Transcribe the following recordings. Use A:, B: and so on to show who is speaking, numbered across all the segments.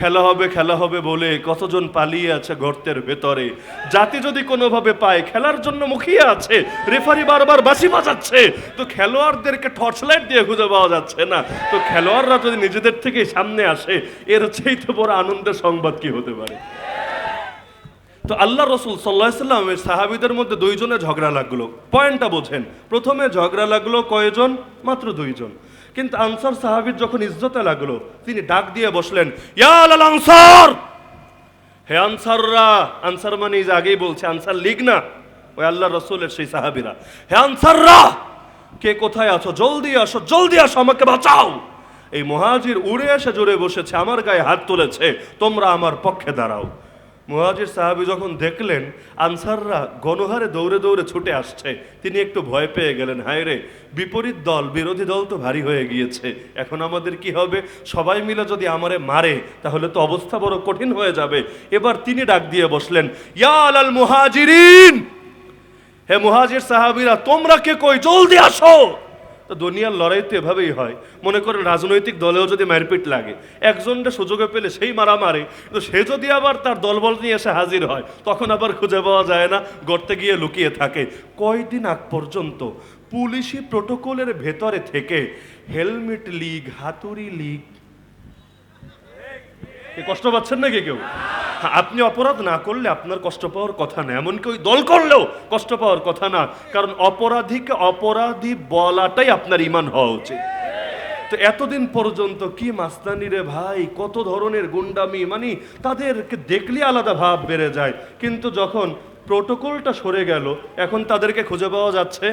A: খেলা হবে খেলা হবে বলে কতজন পালিয়ে আছে গর্তের ভেতরে? জাতি যদি কোনোভাবে পায়, খেলার জন্য মুখিয়ে আছে রেফারি বারবার বাসি বাজাচ্ছে। তো খেলোয়াড়দেরকে টর্চ লাইট দিয়ে খুঁজে পাওয়া যাচ্ছে না। তো খেলোয়াড়রা যদি নিজেদের থেকে সামনে আসে, এর চাইতে বড় আনন্দের সংবাদ কি হতে পারে? তো আল্লাহ রসুল সাল্লাহ সাল্লামের সাহাবিদের মধ্যে দুইজনে ঝগড়া লাগল। পয়েন্টটা বোঝেন। প্রথমে ঝগড়া লাগল কয়জন? মাত্র দুইজন। কিন্তু আনসার সাহাবির যখন ইজ্জতে লাগল, তিনি ডাক দিয়ে বসলেন আনসার! হে আনসাররা, আনসার মানে যে আগেই বলছে, আনসার লিগ না, ওই আল্লাহ রসুলের সেই সাহাবিরা। হে আনসাররা, কে কোথায় আছো? জলদি আসো জলদি আসো, আমাকে বাঁচাও। এই মহাজির উড়ে এসে জোরে বসেছে, আমার গায়ে হাত তুলেছে, তোমরা আমার পক্ষে দাঁড়াও। মুহাজির সাহাবি যখন দেখলেন, আনসাররা গণহারে দৌড়ে দৌড়ে ছুটে আসছে। তিনি একটু ভয় পেয়ে গেলেন, হায় রে, বিপরীত দল, বিরোধী দল তো ভারী হয়ে গিয়েছে। এখন আমাদের কি হবে? সবাই মিলে যদি আমারে মারে, তাহলে তো অবস্থা বড় কঠিন হয়ে যাবে। এবার তিনি ডাক দিয়ে বসলেন ইয়াল আল মুহাজিরিন! হে মুহাজির সাহাবিরা, তোমরা কে কই? জলদি আসো! তো দুনিয়ার লড়াই তো এভাবেই হয়। মনে করেন রাজনৈতিক দলেও যদি মারপিট লাগে একজনটা সুযোগে পেলে সেই মারা মারে তো সে যদি আবার তার দলবল নিয়ে এসে হাজির হয়, তখন আবার খুঁজে পাওয়া যায় না, গর্তে গিয়ে লুকিয়ে থাকে। কয়দিন আগ পর্যন্ত পুলিশি প্রোটোকলের ভেতরে থেকে হেলমেট লিগ, হাতুড়ি লিগ। কষ্ট পাচ্ছেন নাকি কেউ? আপনি অপরাধ না করলে আপনার কষ্ট পাওয়ার কথা না, এমনকি ওই দল করলেও কষ্ট পাওয়ার কথা না, কারণ অপরাধীকে অপরাধী বলাটাই আপনার ইমান হওয়া উচিত। তো এতদিন পর্যন্ত কি মাস্তানি রে ভাই, কত ধরনের গুন্ডামি মানে তাদেরকে দেখলে আলাদা ভাব বেড়ে যায়। কিন্তু যখন প্রোটোকলটা সরে গেল, এখন তাদেরকে খুঁজে পাওয়া যাচ্ছে।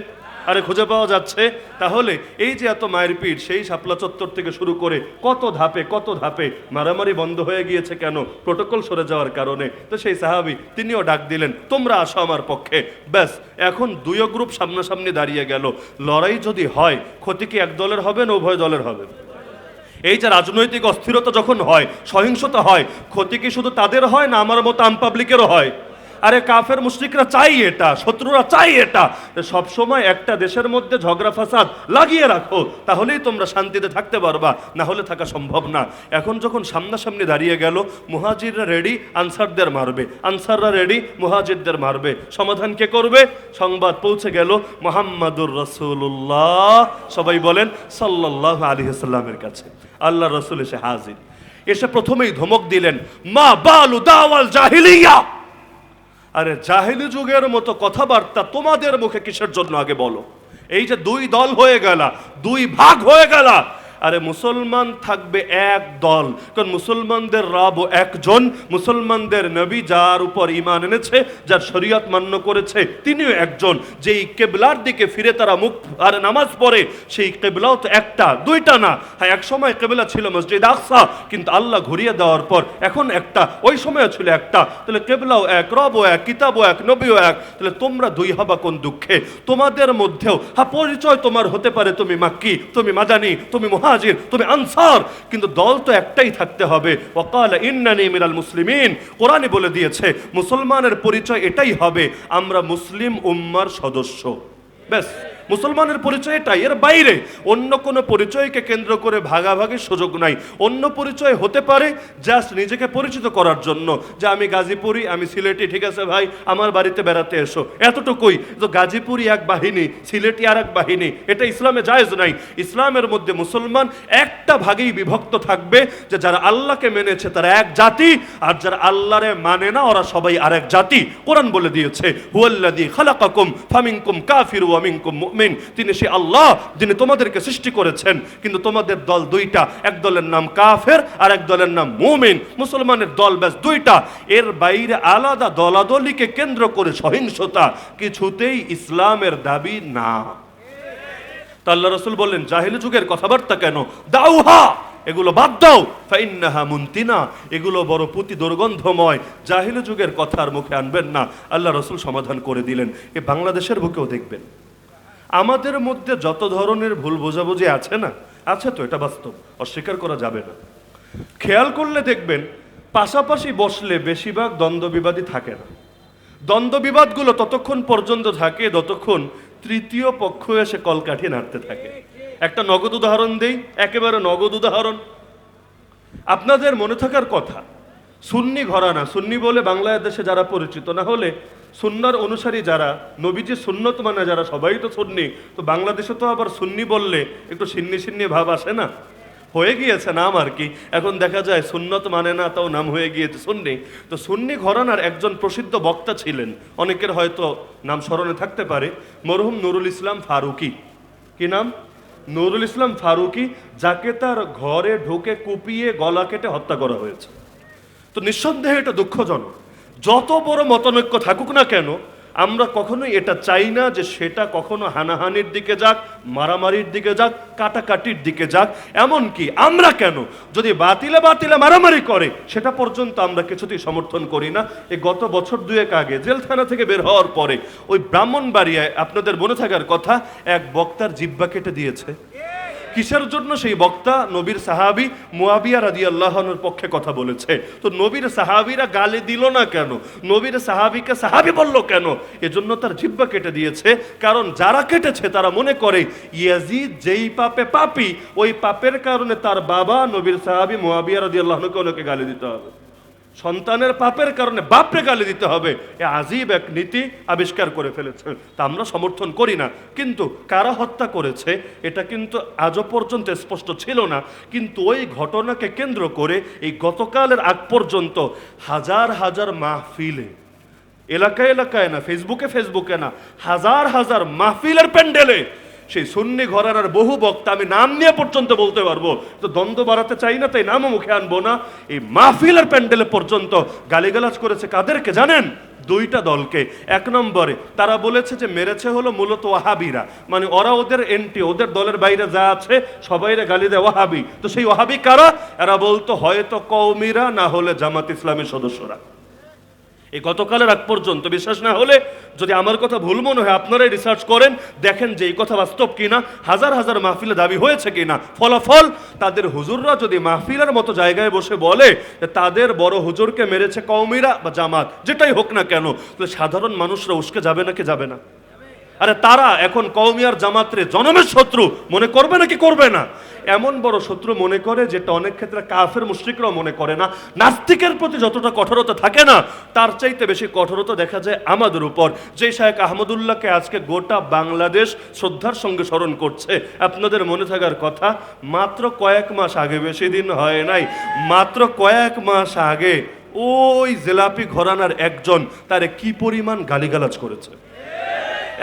A: আরে খুঁজে পাওয়া যাচ্ছে। তাহলে এই যে এত মারপিট সেই শাপলা চত্বর থেকে শুরু করে কত ধাপে কত ধাপে মারামারি বন্ধ হয়ে গিয়েছে কেন? প্রোটোকল সরে যাওয়ার কারণে। তো সেই সাহাবি, তিনিও ডাক দিলেন, তোমরা আসো আমার পক্ষে। ব্যাস, এখন দুইও গ্রুপ সামনাসামনি দাঁড়িয়ে গেল। লড়াই যদি হয়, ক্ষতি কি এক দলের হবে না উভয় দলের হবে? এই যে রাজনৈতিক অস্থিরতা যখন হয়, সহিংসতা হয়, ক্ষতি কি শুধু তাদের হয় না আমার মতো আম পাবলিকেরও হয়? আরে কাফের মুশরিকরা চাই এটা, শত্রুরা চাই এটা। সব সময় একটা দেশের মধ্যে ঝগড়া ফাসাদ লাগিয়ে রাখো, তাহলেই তোমরা শান্তিতে থাকতে পারবা, না হলে থাকা সম্ভব না। এখন যখন সামনাসামনি দাঁড়িয়ে গেল, মুহাজিররা রেডি আনসারদের মারবে। আনসাররা রেডি মুহাজিরদের মারবে। সমাধান কে করবে? সংবাদ পৌঁছে গেল, মোহাম্মদুর রসুল্লাহ সবাই বলেন সাল্লাহ আলী সাল্লামের কাছে। আল্লাহ রসুল এসে হাজির। এসে প্রথমেই ধমক দিলেন, মা বালু দাওয়াল জাহিলিয়া! আরে জাহিলি যুগের মতো কথাবার্তা তোমাদের মুখে কিসের জন্য আগে বলো? এই যে দুই দল হয়ে গেলা, দুই ভাগ হয়ে গেলা আরে মুসলমান থাকবে এক দল। কারণ মুসলমানদের রাব একজন, মুসলমানদের নবী যার উপর ইমান এনেছে, যার শরীয়ত মান্য করেছে, তিনিও একজন। যেই কেবলার দিকে ফিরে তারা মুখ আর নামাজ পড়ে, সেই কেবলাও তো একটা, দুইটা না। হ্যাঁ এক সময় কেবলা ছিল মসজিদ আকসা, কিন্তু আল্লাহ ঘুরিয়ে দেওয়ার পর এখন একটা, ওই সময়ও ছিল একটা। তাহলে কেবলাও এক, রবও এক, কিতাবও এক, নবীও এক। তাহলে তোমরা দুই হবা কোন দুঃখে? তোমাদের মধ্যেও হ্যাঁ পরিচয় তোমার হতে পারে। তুমি মাক্কি, তুমি মাদানি, তুমি মহাজির তুমি আনসার। কিন্তু দল তো একটাই থাকতে হবে। ওকাল ইন্নানি মিনাল মুসলিমিন। কোরআনে বলে দিয়েছে, মুসলমানের পরিচয় এটাই হবে, আমরা মুসলিম উম্মার সদস্য। ব্যাস। মুসলমানের পরিচয় এটাই এর বাইরে। অন্য কোনো পরিচয়কে কেন্দ্র করে ভাগাভাগির সুযোগ নাই। অন্য পরিচয় হতে পারে জাস্ট নিজেকে পরিচিত করার জন্য যে আমি গাজীপুরি, আমি সিলেটি, ঠিক আছে ভাই, আমার বাড়িতে বেড়াতে এসো। এতটুকুই। তো গাজীপুরি এক বাহিনী, সিলেটি আর এক বাহিনী, এটা ইসলামে জায়েজ নাই। ইসলামের মধ্যে মুসলমান একটা ভাগেই বিভক্ত থাকবে যে যারা আল্লাহকে মেনেছে তারা এক জাতি, আর যারা আল্লাহরে মানে না ওরা সবাই আরেক জাতি। কোরআন বলে দিয়েছে, হুয়াল্লাযী খালাকাকুম ফামিনকুম কাফির ওয়া মিনকুম মুমিন, তিনি সে আল্লাহ যিনি তোমাদেরকে সৃষ্টি করেছেন। কিন্তু তোমাদের দল দুইটা, এক দলের নাম কাফের আর এক দলের নাম মুমিন। মুসলমানের দল ব্যাস দুইটা। এর বাইরে আলাদা দলাদলিকে কেন্দ্র করে সহিংসতা কিছুতেই ইসলামের দাবি না। তা আল্লাহ রসুল বললেন, জাহিলি যুগের কথাবার্তা কেন? দাউহা! এগুলো বাদ দাও। ফাইন্নাহা মুন্তিনা। এগুলো বড় পুতি দুর্গন্ধময়। জাহিলি যুগের কথার মুখে আনবেন না। আল্লাহ রসুল সমাধান করে দিলেন। এ বাংলাদেশের বুকেও দেখবেন। আমাদের মধ্যে যত ধরনের ভুল বোঝাবুঝি আছে না, আছে তো, এটা বাস্তব, অস্বীকার করা যাবে না। খেয়াল করলে দেখবেন, পাশাপাশি বসলে বেশিরভাগ দ্বন্দ্ব বিবাদই থাকে না। দ্বন্দ্ব বিবাদগুলো ততক্ষণ পর্যন্ত থাকে, যতক্ষণ তৃতীয় পক্ষ এসে কলকাঠি নাড়তে থাকে। একটা নগদ উদাহরণ দেই, একেবারে নগদ উদাহরণ। আপনাদের মনে থাকার কথা সুন্নি ঘরানা সুন্নি বলে বাংলাদেশে যারা পরিচিত, না হলে সুন্নার অনুসারী যারা, নবীজি সুন্নত মানে যারা, সবাই তো সুন্নি। তো বাংলাদেশে তো আবার সুন্নি বললে একটু সিন্নি সিন্নি ভাব আসে না? হয়ে গিয়েছে নাম আর কি। এখন দেখা যায় সুন্নত মানে না, তাও নাম হয়ে গিয়েছে সুন্নি। তো সুন্নি ঘরানার একজন প্রসিদ্ধ বক্তা ছিলেন। অনেকের হয়তো নাম স্মরণে থাকতে পারে। মরহুম নুরুল ইসলাম ফারুকি। কি নাম? নুরুল ইসলাম ফারুকি, যাকে তার ঘরে ঢুকে কুপিয়ে গলা কেটে হত্যা করা হয়েছে। তো নিঃসন্দেহে এটা দুঃখজনক। যত বড় মতনৈক্য থাকুক না কেন, আমরা কখনোই এটা চাই না যে সেটা কখনো হানাহানির দিকে যাক, মারামারির দিকে যাক, কাটাকাটির দিকে যাক। এমনকি আমরা কেন? যদি বাতিলে বাতিলে মারামারি করে, সেটা পর্যন্ত আমরা কিছুতেই সমর্থন করি না। এই গত বছর দুয়েক আগে জেলখানা থেকে বের হওয়ার পরে ওই ব্রাহ্মণবাড়িয়ায় আপনাদের মনে থাকার কথা, এক বক্তার জিব্বা কেটে দিয়েছে। কিসের জন্য সেই বক্তা? নবীর সাহাবি মুয়াবিয়া রাজি আল্লাহনের পক্ষে কথা বলেছে। তো নবীর সাহাবিরা গালি দিল না কেন? নবীর সাহাবিকে সাহাবি বলল কেন? এজন্য তার জিব্বা কেটে দিয়েছে। কারণ যারা কেটেছে, তারা মনে করে, ইয়াজিদ যেই পাপে পাপি, ওই পাপের কারণে তার বাবা নবীর সাহাবি মুয়াবিয়া রাজি আল্লাহনকে ওনাকে গালি দিতে হবে। সন্তানের পাপের কারণে বাপরে গালি দিতে হবে। এ আজীব এক নীতি আবিষ্কার করে ফেলেছে। তা আমরা সমর্থন করি না। কিন্তু কারা হত্যা করেছে, এটা কিন্তু আজও পর্যন্ত স্পষ্ট ছিল না। কিন্তু ওই ঘটনাকে কেন্দ্র করে এই গতকালের আগ পর্যন্ত হাজার হাজার মাহফিলে, এলাকায় এলাকায় না, ফেসবুকে ফেসবুকে না, হাজার হাজার মাহফিলের প্যান্ডেলে সেই সুন্নি ঘরানার বহু বক্তা, আমি নাম নিয়ে পর্যন্ত বলতে পারব। তো দ্বন্দ্ব বাড়াতে চাই না, তাই নামও মুখে আনব না। এই মাহফিলের প্যান্ডেলে পর্যন্ত গালিগালাজ করেছে কাদেরকে জানেন? দুইটা দলকে। এক নম্বরে, তারা বলেছে যে মেরেছে হলো মূলত ওয়াহাবিরা। মানে ওরা ওদের এন্টি, ওদের দলের বাইরে যা আছে, সবাইরে গালি দেয় ওয়াহাবি। তো সেই ওয়াহাবি কারা? এরা বলতো, হয়তো কৌমিরা না হলে জামাত ইসলামের সদস্যরা। এই গতকালের আগ পর্যন্ত, বিশ্বাস না হলে যদি আমার কথা ভুল মনে হয়, আপনারাই রিসার্চ করেন, দেখেন যে এই কথা বাস্তব কিনা, হাজার হাজার মাহফিলে দাবি হয়েছে কিনা। ফলাফল, তাদের হুজুররা যদি মাহফিলের মতো জায়গায় বসে বলে যে তাদের বড় হুজুরকে মেরেছে কৌমিরা বা জামাত, যেটাই হোক না কেন, তাহলে সাধারণ মানুষরা উস্কে যাবে না কি যাবে না? আরে তারা এখন কৌমিয়ার জামাতরে জনমের শত্রু। মনে করবে নাকি করবে না? এমন বড় শত্রু মনে করে যেটা অনেক ক্ষেত্রে কাফের মুশ্রিকরাও মনে করে না। নাস্তিকের প্রতি যতটা কঠোরতা থাকে না, তার চাইতে বেশি কঠোরতা দেখা যায় আমাদের উপর। যে শাহেক আহমদুল্লাহকে আজকে গোটা বাংলাদেশ শ্রদ্ধার সঙ্গে স্মরণ করছে, আপনাদের মনে থাকার কথা, মাত্র কয়েক মাস আগে, বেশি দিন হয় নাই, মাত্র কয়েক মাস আগে ওই জেলাপি ঘরানার একজন তারে কি পরিমাণ গালিগালাজ করেছে?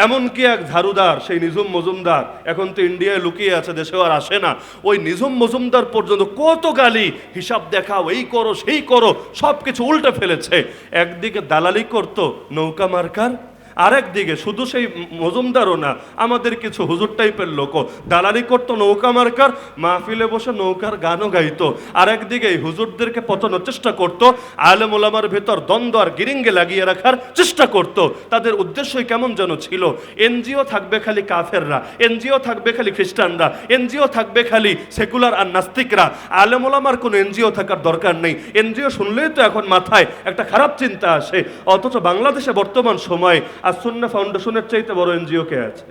A: এমনকি এক ঝাড়ুদার, সেই নিঝুম মজুমদার, এখন তো ইন্ডিয়ায় লুকিয়ে আছে, দেশেও আর আসে না। ওই নিঝুম মজুমদার পর্যন্ত কত গালি, হিসাব দেখাও, এই করো, সেই করো সব কিছু উল্টে ফেলেছে। একদিকে দালালি করতো নৌকা মার্কার আরেক দিকে শুধু সেই মজুমদারও না, আমাদের কিছু হুজুর টাইপের লোকও। দালালি করতো, নৌকা মার্কার, মাহফিলে বসে নৌকার গানও গাইতো। আরেক দিকে এই হুজুরদেরকে পচানোর চেষ্টা করতো, আলেম ওলামার ভেতর দ্বন্দ্ব আর গিরিঙ্গে লাগিয়ে রাখার চেষ্টা করত। তাদের উদ্দেশ্যই কেমন যেন ছিল, এনজিও থাকবে খালি কাফেররা, এনজিও থাকবে খালি খ্রিস্টানরা, এনজিও থাকবে খালি সেকুলার আর নাস্তিকরা। আলেম ওলামার কোনো এনজিও থাকার দরকার নেই। এনজিও শুনলেই তো এখন মাথায় একটা খারাপ চিন্তা আসে। অথচ বাংলাদেশে বর্তমান সময়ে আসুন্না ফাউন্ডেশনের চাইতে বড় এনজিও কে আছে?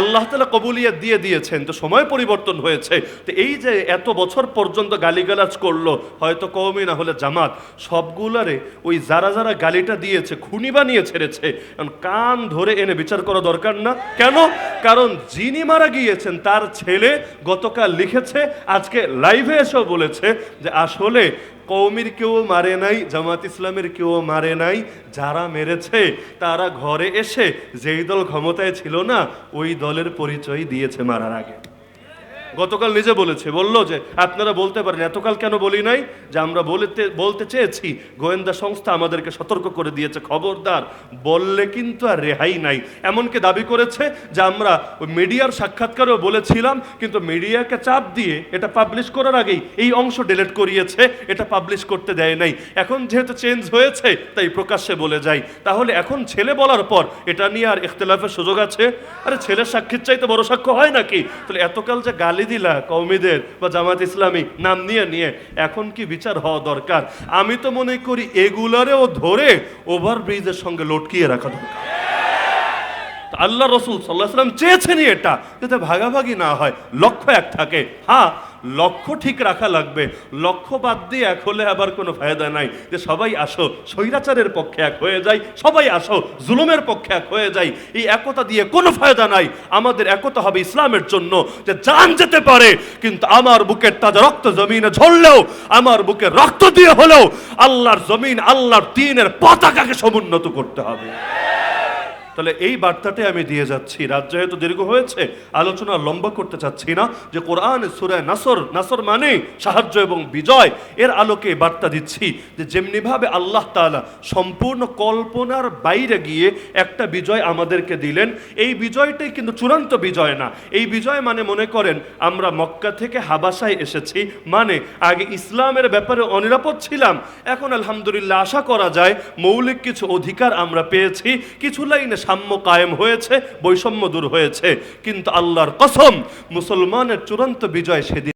A: আল্লাহ তালা কবুলিয়াত দিয়ে দিয়েছেন, তো সময় পরিবর্তন হয়েছে। তো এই যে এত বছর পর্যন্ত গালিগালাজ করল, হয়তো কৌমি না হলে জামাত, সবগুলারে ওই যারা যারা গালিটা দিয়েছে, খুনি বানিয়ে ছেড়েছে কান ধরে এনে বিচার করা দরকার না। কেন? কারণ যিনি মারা গিয়েছেন, তার ছেলে গতকাল লিখেছে, আজকে লাইভে এসেও বলেছে যে আসলে কৌমির কেউ মারে নাই, জামাত ইসলামের কেউ মারে নাই, যারা মেরেছে তারা ঘরে এসে যেই দল ক্ষমতায় ছিল না, ওই দলের পরিচয় দিয়েছে মারার আগে। গতকাল নিজে বলেছে, বলল যে, আপনারা বলতে পারেন, এতকাল কেন বলি নাই? যে আমরা বলতে বলতে চেয়েছি, গোয়েন্দা সংস্থা আমাদেরকে সতর্ক করে দিয়েছে, খবরদার, বললে কিন্তু আর রেহাই নাই। এমনকি দাবি করেছে যে আমরা মিডিয়ার সাক্ষাৎকারেও বলেছিলাম, কিন্তু মিডিয়াকে চাপ দিয়ে এটা পাবলিশ করার আগেই এই অংশ ডিলেট করিয়েছে, এটা পাবলিশ করতে দেয় নাই। এখন যেহেতু চেঞ্জ হয়েছে, তাই প্রকাশ্যে বলে যাই তাহলে এখন ছেলে বলার পর এটা নিয়ে আর ইখতলাফের সুযোগ আছে? আরে ছেলের সাক্ষীর চাইতে বড় সাক্ষ্য হয় নাকি? তাহলে এতকাল যে গালি দিলা কৌমিদের বা জামাত ইসলামী, নাম নিয়ে নিয়ে। এখন কি বিচার হওয়া দরকার? আমি তো মনে করি এগুলারেও ধরে ওভারব্রিজের সঙ্গে লটকিয়ে রাখা দরকার। আল্লাহ রসুল সাল্লাহ সাল্লাম চেয়েছেনই এটা, যাতে ভাগাভাগি না হয়, লক্ষ্য এক থাকে। হ্যাঁ লক্ষ্য ঠিক রাখা লাগবে। লক্ষ্য বাদ দিয়ে এক হলে আবার কোনো ফায়দা নাই। যে সবাই আসো, স্বৈরাচারের পক্ষে এক হয়ে যাই, সবাই আসো, জুলুমের পক্ষে এক হয়ে যাই, এই একতা দিয়ে কোনো ফায়দা নাই। আমাদের একতা হবে ইসলামের জন্য, যে জান যেতে পারে, কিন্তু আমার বুকের তাজা রক্ত জমিনে ঝরলেও, আমার বুকের রক্ত দিয়ে হলেও, আল্লাহর জমিন, আল্লাহর দিনের পতাকাকে সমুন্নত করতে হবে। তাহলে এই বার্তাটাই আমি দিয়ে যাচ্ছি। রাত যেহেতু দীর্ঘ হয়েছে, আলোচনা লম্বা করতে চাচ্ছি না যে কোরআন সুরায় নাসর নাসর মানে সাহায্য এবং বিজয়, এর আলোকে বার্তা দিচ্ছি যে যেমনিভাবে আল্লাহ তাআলা সম্পূর্ণ কল্পনার বাইরে গিয়ে একটা বিজয় আমাদেরকে দিলেন, এই বিজয়টাই কিন্তু চূড়ান্ত বিজয় না। এই বিজয় মানে মনে করেন আমরা মক্কা থেকে হাবাসায় এসেছি মানে আগে ইসলামের ব্যাপারে অনিরাপদ ছিলাম, এখন আলহামদুলিল্লাহ আশা করা যায় মৌলিক কিছু অধিকার আমরা পেয়েছি, কিছু লাইনে সাম্য কায়েম হয়েছে বৈষম্য দূর হয়েছে। কিন্তু আল্লাহর কসম মুসলমানের চূড়ান্ত বিজয় সেদিন